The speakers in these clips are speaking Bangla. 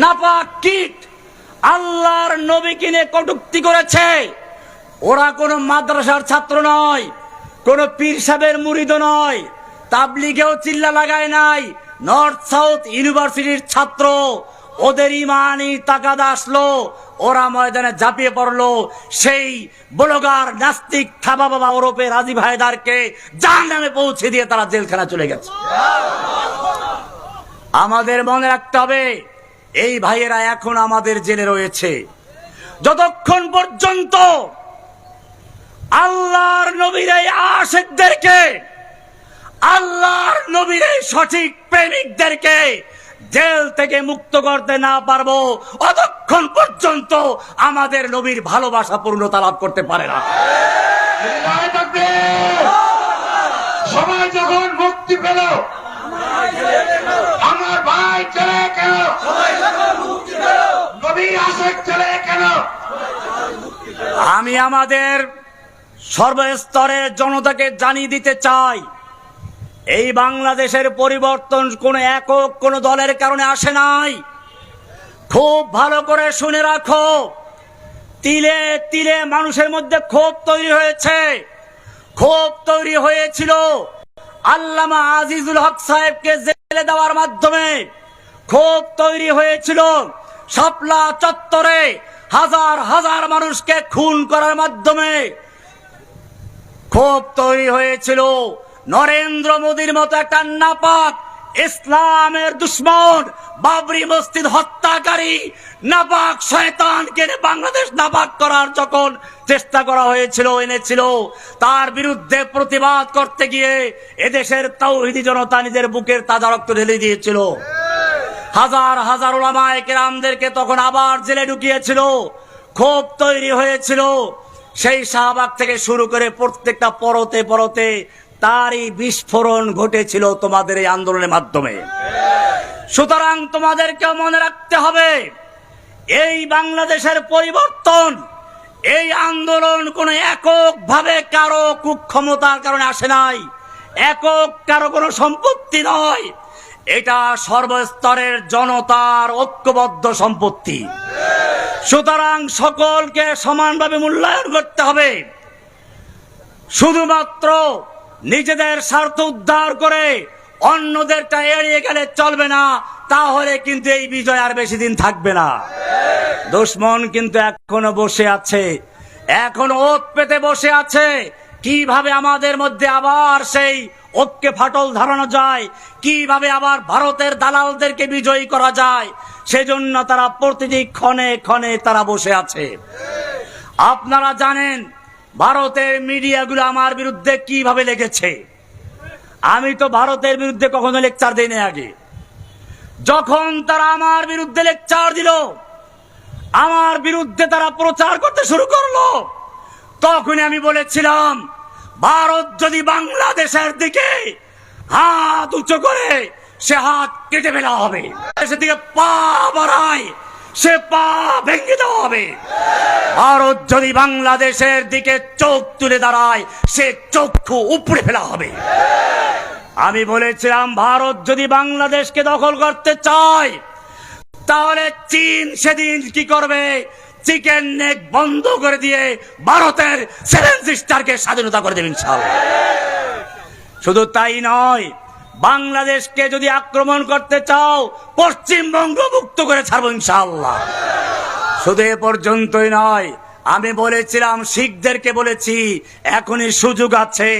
নাপাক কীট। আল্লাহর নবী কিনে কটুক্তি করেছে। ওরা কোনো মাদ্রাসার ছাত্র নয় কোনো পীর সাহেবের মুরিদ নয় তাবলিগেও চিল্লা লাগায় নাই নর্থ সাউথ ইউনিভার্সিটির ছাত্র। ওদের ইমানই তাকাদা আসলো ওরা ময়দানে ঝাঁপিয়ে পড়ল। সেই ব্লগার নাস্তিক থাবা বাবা ওরপে রাজীব হায়দারকে যার নামে পৌঁছে দিয়ে তারা জেলখানা চলে গেছে। আমাদের মনে রাখতে হবে এই ভাইয়েরা এখন আমাদের জেলে রয়েছে। যতক্ষণ পর্যন্ত আল্লাহর নবীর এই আশেকদেরকে, আল্লাহর নবীর এই সঠিক প্রেমিকদেরকে জেল থেকে মুক্ত করতে না পারব, অতক্ষণ পর্যন্ত আমাদের নবীর ভালোবাসা পূর্ণতা লাভ করতে পারে না। সবাই যখন মুক্তি পেল চলে কেন? আশেক চলে কেন? আমি আমাদের সর্বস্তরের জনতাকে জানিয়ে দিতে চাই, এই বাংলাদেশের পরিবর্তন কোন একক, কোন দলের কারণে আসে নাই। খুব ভালো করে শুনে রাখো, তিলে তিলে মানুষের মধ্যে ক্ষোভ তৈরি হয়েছে। ক্ষোভ তৈরি হয়েছিল আল্লামা আজিজুল হক সাহেবকে জেলে দেওয়ার মাধ্যমে। ক্ষোভ তৈরি হয়েছিল। শাপলা চত্বরে হাজার হাজার মানুষকে খুন করার মাধ্যমে ক্ষোভ তৈরি হয়েছিল। নরেন্দ্র মোদীর মতো একটা নাপাক, ইসলামের দুশ্মন, বাবরি মসজিদ হত্যাকারী, নাপাক শয়তানকে বাংলাদেশ নাপাক করার যখন চেষ্টা করা হয়েছিল, এনেছিল, তার বিরুদ্ধে প্রতিবাদ করতে গিয়ে এদেশের তৌহিদি জনতা নিজের বুকের তাজা রক্ত ঢেলে দিয়েছিল। হাজার হাজার ওলামায় কেরামদেরকে তখন আবার জেলে ঢুকিয়েছিল, ক্ষোভ তৈরি হয়েছিল। সেই শাহবাগ থেকে শুরু করে প্রত্যেকটা পরতে পরতে তারই বিস্ফোরণ ঘটেছিল তোমাদের এই আন্দোলনের মাধ্যমে। সুতরাং তোমাদেরকে মনে রাখতে হবে, এই বাংলাদেশের পরিবর্তন, এই আন্দোলন কোন একক ভাবে কারও কুক্ষমতার কারণে আসে নাই, একক কারও কোনো সম্পত্তি নয়। এটা সর্বস্তরের জনতার ঐক্যবদ্ধ সম্পত্তি। সুতরাং সকলকে সমানভাবে মূল্যায়ন করতে হবে। শুধুমাত্র নিজেদের স্বার্থ উদ্ধার করে অন্যদেরটা এড়িয়ে গেলে চলবে না, তাহলে কিন্তু এই বিজয় আর বেশি দিন থাকবে না। দুশ্মন কিন্তু এখনও বসে আছে, এখনও ওত পেতে বসে আছে। কীভাবে আমাদের মধ্যে আবার সেই ঐক্যে ফাটল ধরানো যায়। কীভাবে আবার ভারতের দালালদেরকে বিজয়ী করা যায়? সেজন্য তারা প্রতিটি ক্ষণে ক্ষণে তারা বসে আছে। আপনারা জানেন, ভারতের মিডিয়াগুলো আমার বিরুদ্ধে কীভাবে লেগেছে? আমি তো ভারতের বিরুদ্ধে কখনো লেকচার দিই আগে। যখন তারা আমার বিরুদ্ধে লেকচার দিল, আমার বিরুদ্ধে তারা প্রচার করতে শুরু করল, তখনই আমি বলেছিলাম ভারত যদি বাংলাদেশের দিকে হাত উঁচু করে, সে হাত কেটে ফেলা হবে। সেদিকে পা বাড়ায়, সে পা ভেঙে দেওয়া হবে। ভারত যদি বাংলাদেশের দিকে চোখ তুলে দাঁড়ায়, সে চক্ষু উপড়ে ফেলা হবে। আমি বলেছিলাম, ভারত যদি বাংলাদেশকে দখল করতে চায়, তাহলে চীন সেদিন কি করবে? চিকেন নেক বন্ধ করে দিয়ে ভারতের সেভেন সিস্টারকে স্বাধীনতা করে দেবেন শুধু তাই নয়, বাংলাদেশকে যদি আক্রমণ করতে চাও পশ্চিমবঙ্গ মুক্ত করে ছাড়বো ইনশাআল্লাহ। শুধু এ পর্যন্তই নয়, আমি বলেছিলাম, শিখদেরকে বলেছি, এখনই সুযোগ আছে।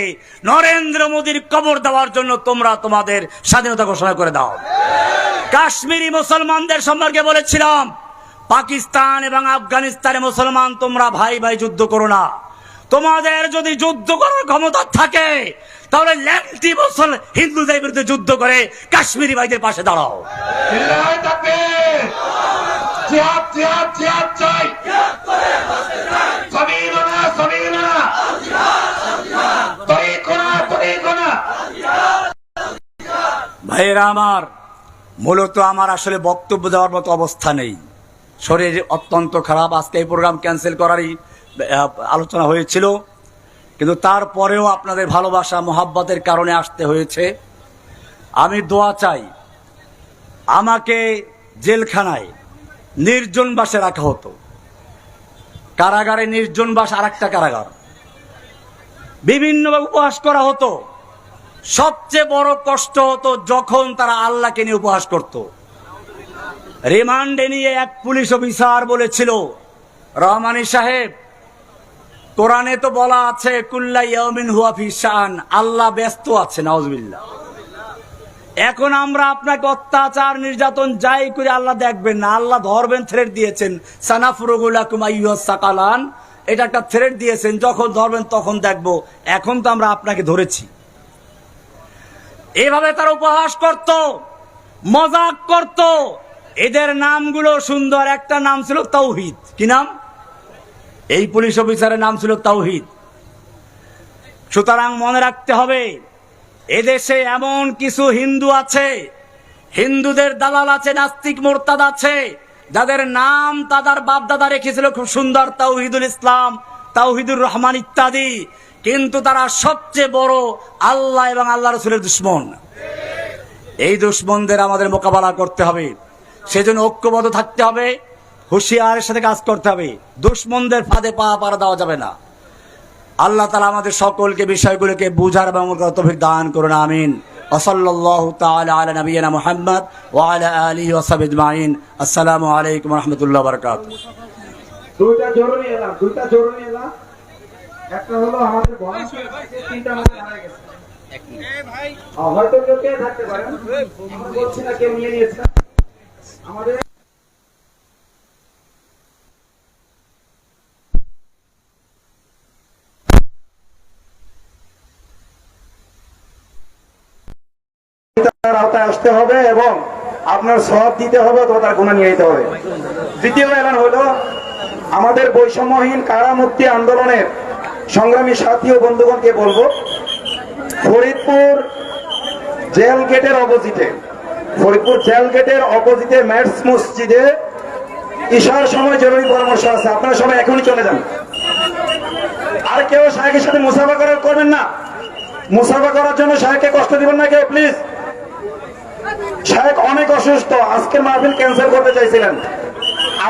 নরেন্দ্র মোদীর কবর দেওয়ার জন্য তোমরা তোমাদের স্বাধীনতা ঘোষণা করে দাও। কাশ্মীরি মুসলমানদের সম্পর্কে বলেছিলাম পাকিস্তান এবং আফগানিস্তানে মুসলমান, তোমরা ভাই ভাই যুদ্ধ করো না। তোমাদের যদি যুদ্ধ করার ক্ষমতা থাকে, তাহলে ল্যাংটি হিন্দুদের বিরুদ্ধে যুদ্ধ করে কাশ্মীরি ভাইদের পাশে দাঁড়াও। ভাইয়েরা আমার, মূলত আমার আসলে বক্তব্য দেওয়ার মতো অবস্থা নেই। শরীর অত্যন্ত খারাপ, আজকে এই প্রোগ্রাম ক্যান্সেল করারই আলোচনা হয়েছিল। কিন্তু তারপরেও আপনাদের ভালোবাসা, মোহাব্বতের কারণে আসতে হয়েছে। আমি দোয়া চাই, আমাকে জেলখানায় নির্জন বাসে রাখা হতো। কারাগারে নির্জন বাস আর একটা কারাগার। বিভিন্নভাবে উপহাস করা হতো। সবচেয়ে বড় কষ্ট হতো যখন তারা আল্লাহকে নিয়ে উপহাস করত। রিমান্ডে নিয়ে এক পুলিশ অফিসার বলেছিল, রহমানী সাহেব, কোরআনে তো বলা আছে, কুল্লা ইয়ামিন হুয়া শান, আল্লাহ ব্যস্ত আছে নাউজবিল্লাহ। এখন আমরা আপনাকে অত্যাচার, নির্যাতন যাই করে আল্লাহ দেখবেন না, আল্লাহ ধরবেন থ্রেট দিয়েছেন। সাকালান, এটা একটা থ্রেড দিয়েছেন, যখন ধরবেন তখন দেখব, এখন তো আমরা আপনাকে ধরেছি। এভাবে তার উপহাস করত, মজাক করত এদের নামগুলো সুন্দর, একটা নাম ছিল তৌহিদ কি নাম? এই পুলিশ অফিসারের নাম ছিল তাওহিদ। সুতরাং মনে রাখতে হবে, এদেশে এমন কিছু হিন্দু আছে, হিন্দুদের দালাল আছে, নাস্তিক মোরতাদ আছে, যাদের নাম তাদের বাপ দাদা রেখেছিল খুব সুন্দর, তাওহিদুল ইসলাম, তাওহিদুর রহমান ইত্যাদি, কিন্তু তারা সবচেয়ে বড় আল্লাহ এবং আল্লাহ রসুলের দুশ্মন। এই দুশ্মনদের আমাদের মোকাবেলা করতে হবে। সেজন্য ঐক্যবদ্ধ থাকতে হবে হুঁশিয়ারের সাথে কাজ করতে হবে। দুশ্মনদের ফাঁদে পা পাড়া দেওয়া যাবে না। আল্লাহ তালা আমাদের সকলকে বিষয়গুলোকে বুঝার এবং তৌফিক দান করুন আমিন। ওসল্লাহ তাআলা আলা নবিয়িনা মুহাম্মদ ওয়া আলা আজমাইন। আসসালামু আলাইকুম রাহমাতুল্লাহি ওয়া বারাকাতুহু। দুইটা জরুরি এলাম দুইটা জরুরি এলাম। একটা হলো আমাদের volunteer তিনটা মধ্যে হারা গেছে। হয়তো কেউ কে থাকতে পারে। বলছি না কেউ নিয়ে নিয়েছে। আসতে হবে এবং আপনার সব দিতে হবে অথবা তার গুণা নিয়ে হবে। দ্বিতীয় এলান হলো, আমাদের বৈষম্যহীন কারামুক্তি আন্দোলনের সংগ্রামী সাথী ও বন্ধুগণকে বলব, ফরিদপুর জেল গেটের অপোজিটে ফরিদপুর জেল গেটের অপোজিটে ম্যাটস মসজিদে ঈশার সময় জরুরি পরামর্শ আছে। আপনারা সবাই এখনই চলে যান। আর কেউ শাহেকের সাথে মুসাফা করার করবেন না। মুসাফা করার জন্য শাহেককে কষ্ট দিবেন না কেউ, প্লিজ। শাহেক অনেক অসুস্থ। আজকের মাহফিল ক্যান্সেল করতে চাইছিলেন।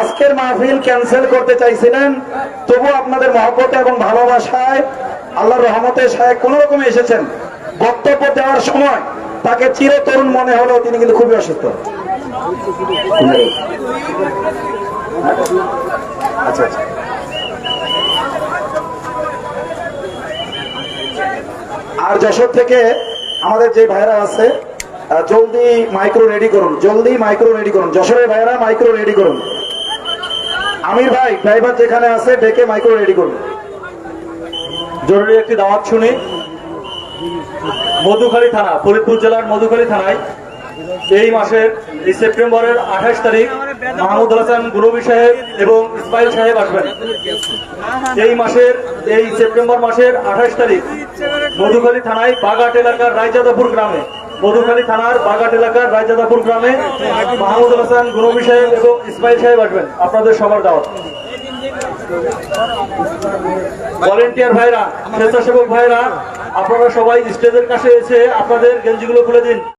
আজকের মাহফিল ক্যান্সেল করতে চাইছিলেন। তবু আপনাদের মহব্বতে এবং ভালোবাসায় আল্লাহর রহমতে শাহেক কোন রকমে এসেছেন। বক্তব্য দেওয়ার সময় তাকে চির তরুণ মনে হলেও তিনি কিন্তু খুবই অসুস্থ। আচ্ছা আচ্ছা। আর যশোর থেকে আমাদের যে ভাইরা আছে জলদি মাইক্রো রেডি করুন, জলদি মাইক্রো রেডি করুন। যশোরের ভাইরা মাইক্রো রেডি করুন। আমির ভাই, ড্রাইভার যেখানে আছে, ডেকে মাইক্রো রেডি করুন। জরুরি একটি দাওয়াত শুনি। মধুখালী থানা, ফরিদপুর জেলার মধুখালী থানায় এই মাসের, এই সেপ্টেম্বরের আঠাশ তারিখ মাহমুদ হাসান গুরবি সাহেব এবং ইসমাইল সাহেব আসবেন। এই মাসের, এই সেপ্টেম্বর মাসের আঠাশ তারিখ মধুখালী থানায় বাগাট এলাকার রায়জাদাপুর গ্রামে, মধুখালী থানার বাগাট এলাকার রায়জাদাপুর গ্রামে মাহমুদ হাসান গুরবি সাহেব এবং ইসমাইল সাহেব আসবেন। আপনাদের সবার দাওয়াত। ভলেন্টিয়ার ভাইরা স্বেচ্ছাসেবক ভাইরা আপনারা সবাই স্টেজের কাছে এসে আপনাদের গেঞ্জিগুলো খুলে দিন।